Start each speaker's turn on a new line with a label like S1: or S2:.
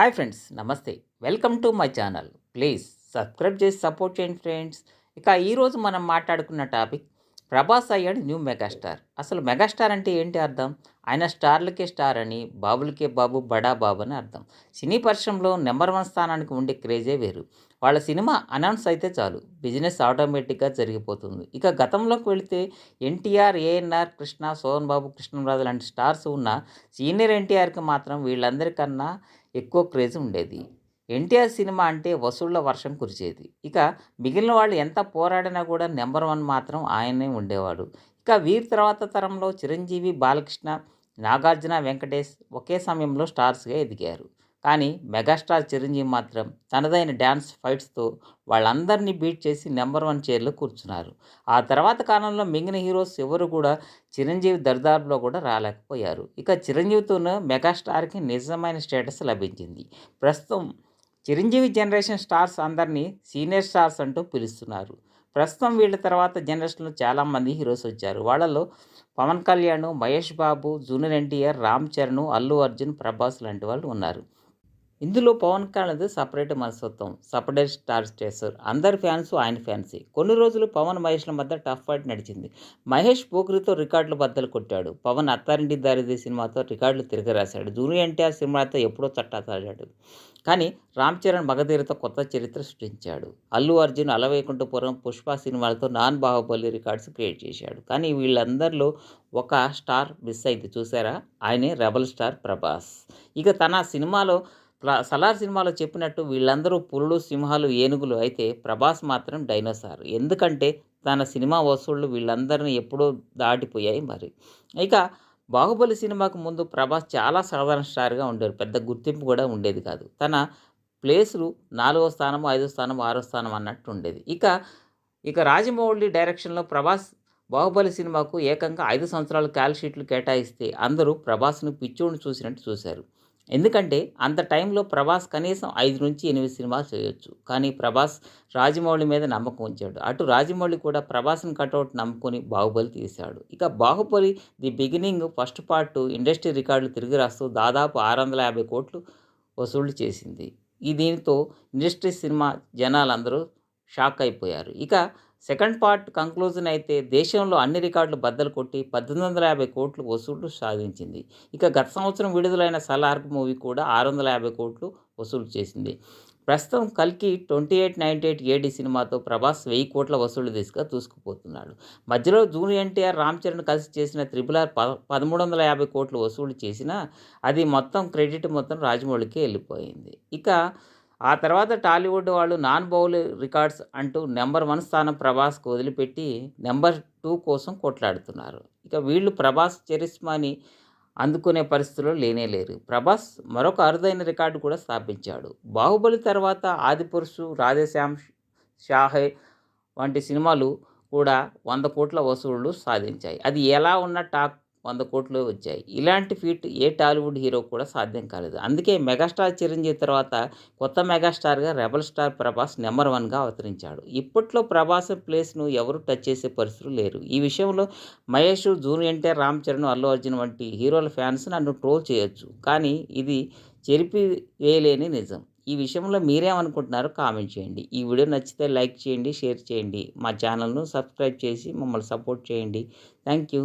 S1: Hi friends నమస్తే. Welcome to my channel. Please subscribe చేసి support చేయండి ఫ్రెండ్స్. ఇక ఈరోజు మనం మాట్లాడుకున్న టాపిక్ ప్రభాస్ అయ్యాడు న్యూ మెగాస్టార్. అసలు మెగాస్టార్ అంటే ఏంటి అర్థం? ఆయన స్టార్లకే స్టార్ అని బాబులకే బాబు బడా బాబు అని అర్థం. సినీ పరిశ్రమలో నెంబర్ వన్ స్థానానికి ఉండే క్రేజే వేరు. వాళ్ళ సినిమా అనౌన్స్ అయితే చాలు. బిజినెస్ ఆటోమేటిక్గా జరిగిపోతుంది. ఇక గతంలోకి వెళితే ఎన్టీఆర్ ఏఎన్ఆర్ కృష్ణ సోహన్ బాబు కృష్ణరాజు లాంటి స్టార్స్ ఉన్న సీనియర్ ఎన్టీఆర్కి మాత్రం వీళ్ళందరికన్నా ఎక్కువ క్రేజ్ ఉండేది. ఎన్టీఆర్ సినిమా అంటే వసూళ్ళ వర్షం కురిచేది ఇక మిగిలిన వాళ్ళు ఎంత పోరాడినా కూడా నెంబర్ వన్ మాత్రం ఆయనే ఉండేవాడు. ఇక వీరి తర్వాత తరంలో చిరంజీవి బాలకృష్ణ నాగార్జున వెంకటేష్ ఒకే సమయంలో స్టార్స్గా ఎదిగారు. కానీ మెగాస్టార్ చిరంజీవి మాత్రం తనదైన డ్యాన్స్ ఫైట్స్తో వాళ్ళందరినీ బీట్ చేసి నెంబర్ వన్ చైర్లో కూర్చున్నారు. ఆ తర్వాత కాలంలో మిగిలిన హీరోస్ ఎవరు కూడా చిరంజీవి దర్దార్లో కూడా రాలేకపోయారు. ఇక చిరంజీవితోనూ మెగాస్టార్కి నిజమైన స్టేటస్ లభించింది. ప్రస్తుతం చిరంజీవి జనరేషన్ స్టార్స్ అందరినీ సీనియర్ స్టార్స్ అంటూ పిలుస్తున్నారు. ప్రస్తుతం వీళ్ళ తర్వాత జనరేషన్లో చాలామంది హీరోస్ వచ్చారు. వాళ్ళలో పవన్ కళ్యాణ్ మహేష్ బాబు జూనియర్ ఎన్టీఆర్ రామ్ చరణ్ అల్లు అర్జున్ ప్రభాస్ లాంటి వాళ్ళు ఉన్నారు. ఇందులో పవన్ కళ్యాణ్ సపరేట్ మనస్తత్వం. సపరేట్ స్టార్ స్టేసర్ అందరి ఫ్యాన్స్ ఆయన ఫ్యాన్సే. కొన్ని రోజులు పవన్ మహేష్ల మధ్య టఫ్ ఫైట్ నడిచింది. మహేష్ పోకరితో రికార్డులు బద్దలు కొట్టాడు. పవన్ అత్తారింటి దారిది సినిమాతో రికార్డులు తిరగరాశాడు జూనియర్ ఎన్టీఆర్ సినిమాతో ఎప్పుడో చట్టాచాడాడు కానీ రామ్ చరణ్ మగధీరతో కొత్త చరిత్ర సృష్టించాడు. అల్లు అర్జున్ అలవైకుంఠపురం పుష్ప సినిమాలతో నాన్ బాహుబలి రికార్డ్స్ క్రియేట్ చేశాడు. కానీ వీళ్ళందరిలో ఒక స్టార్ మిస్ అయింది. చూసారా ఆయనే రెబల్ స్టార్ ప్రభాస్. ఇక తన సినిమాలో సలార్ సినిమాలో చెప్పినట్టు వీళ్ళందరూ పులులు సింహాలు ఏనుగులు అయితే ప్రభాస్ మాత్రం డైనోసార్. ఎందుకంటే తన సినిమా వసూళ్ళు వీళ్ళందరినీ ఎప్పుడూ దాటిపోయాయి మరి. ఇక బాహుబలి సినిమాకు ముందు ప్రభాస్ చాలా సాధారణ స్టార్గా ఉండేవారు. పెద్ద గుర్తింపు కూడా ఉండేది కాదు. తన ప్లేసులు నాలుగో స్థానం ఐదో స్థానం ఆరో స్థానం అన్నట్టు ఉండేది. ఇక ఇక రాజమౌళి డైరెక్షన్లో ప్రభాస్ బాహుబలి సినిమాకు ఏకంగా ఐదు సంవత్సరాలు క్యాల్షీట్లు కేటాయిస్తే అందరూ ప్రభాస్ను పిచ్చోడిని చూసినట్టు చూశారు. ఎందుకంటే అంత టైంలో ప్రభాస్ కనీసం ఐదు నుంచి ఎనిమిది సినిమాలు చేయొచ్చు. కానీ ప్రభాస్ రాజమౌళి మీద నమ్మకం ఉంచాడు. అటు రాజమౌళి కూడా ప్రభాస్ని కట్అవుట్ నమ్ముకొని బాహుబలి తీశాడు. ఇక Baahubali the beginning first part industry రికార్డులు తిరిగి రాస్తూ దాదాపు ఆరు వందల యాభై కోట్లు వసూళ్ళు చేసింది. ఈ దీనితో ఇండస్ట్రీ సినిమా జనాలందరూ షాక్ అయిపోయారు. ఇక సెకండ్ పార్ట్ కంక్లూజన్ అయితే దేశంలో అన్ని రికార్డులు బద్దలు కొట్టి పద్దెనిమిది వందల యాభై కోట్లు వసూళ్ళు సాధించింది. ఇక గత సంవత్సరం విడుదలైన సలార్క్ మూవీ కూడా ఆరు వందల యాభై కోట్లు వసూలు చేసింది. ప్రస్తుతం కల్కి twenty eight ninety eight AD సినిమాతో ప్రభాస్ వెయ్యి కోట్ల వసూలు దిశగా దూసుకుపోతున్నాడు. మధ్యలో జూనియర్ ఎన్టీఆర్ రామ్ చరణ్ కలిసి చేసిన త్రిబుల్ ఆర్ పదమూడు వందల యాభై కోట్లు వసూలు చేసినా అది మొత్తం క్రెడిట్ మొత్తం రాజమౌళికి వెళ్ళిపోయింది. ఇక ఆ తర్వాత టాలీవుడ్ వాళ్ళు నాన్ బౌల్ రికార్డ్స్ అంటూ నెంబర్ వన్ స్థానం ప్రభాస్కు వదిలిపెట్టి నెంబర్ టూ కోసం కొట్లాడుతున్నారు. ఇక వీళ్ళు ప్రభాస్ చరిస్మాని అందుకునే పరిస్థితుల్లో లేనే లేరు. ప్రభాస్ మరొక అరుదైన రికార్డు కూడా స్థాపించాడు. బాహుబలి తర్వాత ఆదిపురుషు రాధేశ్యామ్ షాహే వంటి సినిమాలు కూడా వంద కోట్ల వసూళ్ళు సాధించాయి. అది ఎలా ఉన్న టాక్ వంద కోట్లు వచ్చాయి. ఇలాంటి ఫీట్ ఏ టాలీవుడ్ హీరో కూడా సాధ్యం కాలేదు. అందుకే మెగాస్టార్ చిరంజీవి తర్వాత కొత్త మెగాస్టార్గా రెబల్ స్టార్ ప్రభాస్ నెంబర్ వన్గా అవతరించాడు. ఇప్పట్లో ప్రభాస్ ప్లేస్ను ఎవరు టచ్ చేసే పరిస్థితులు లేరు. ఈ విషయంలో మహేష్ జూన్ ఎన్టీఆర్ రామ్ చరణ్ అల్లు అర్జున్ వంటి హీరోల ఫ్యాన్స్ నన్ను ట్రోల్ చేయొచ్చు. కానీ ఇది చెరిపి వేయలేని నిజం. ఈ విషయంలో మీరేమనుకుంటున్నారో కామెంట్ చేయండి. ఈ వీడియో నచ్చితే లైక్ చేయండి షేర్ చేయండి. మా ఛానల్ను సబ్స్క్రైబ్ చేసి మమ్మల్ని సపోర్ట్ చేయండి. Thank you.